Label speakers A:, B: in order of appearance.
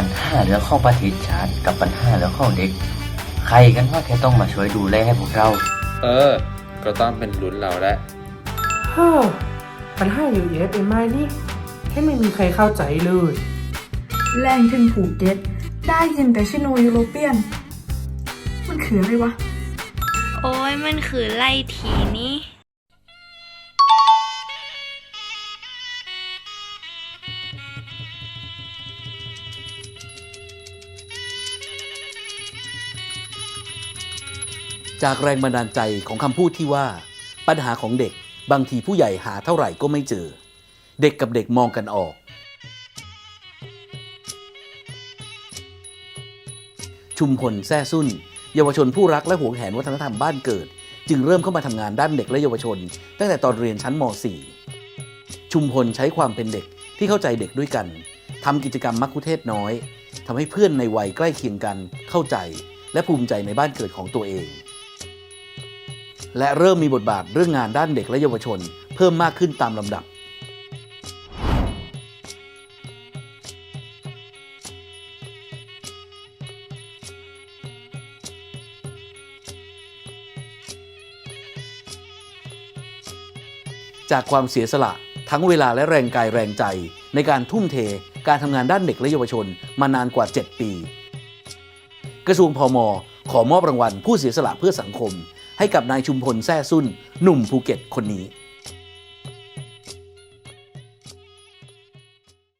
A: าเรื่องของประเทศชาติกับปัญหาเรื่องของเด็ก ใครกันว่าแค่ต้องมาช่วยดูแลให้พวกเรา
B: เออ ก็ต้องเป็นรุ่นเราแล้ว
C: เฮ้อปัญหาเยอะแยะไปไหมนี่แค่ไม่มีใครเข้าใจเลย
D: แรงถึงผูกเก็ตได้ยินแต่ชิโนยูโรเปียน มันคืออะไรวะ
E: โอ้ยมันคือไล่ทีนี่
F: จากแรงบันดาลใจของคำพูดที่ว่า ปัญหาของเด็กบางทีผู้ใหญ่หาเท่าไหร่ก็ไม่เจอ เด็กกับเด็กมองกันออก ชุมพลแซ่ซุ่น เยาวชนผู้รักและหวงแหนวัฒนธรรมบ้านเกิด จึงเริ่มเข้ามาทำงานด้านเด็กและเยาวชน ตั้งแต่ตอนเรียนชั้นม .4 ชุมพลใช้ความเป็นเด็กที่เข้าใจเด็กด้วยกันทำกิจกรรมมักคุเทศน้อยทำให้เพื่อนในวัยใกล้เคียงกันเข้าใจ และภูมิใจในบ้านเกิดของตัวเอง และเริ่มมีบทบาทเรื่องงานด้านเด็กและเยาวชน เพิ่มมากขึ้นตามลำดับ จากความเสียสละทั้งเวลาและแรงกายแรงใจ ในการทุ่มเทการทำงานด้านเด็กและเยาวชนมานานกว่า 7 ปี กระทรวงพมขอมอบรางวัลผู้เสียสละเพื่อสังคม ให้กับนายชุมพลแซ่ซุ่นหนุ่มภูเก็ตคนนี้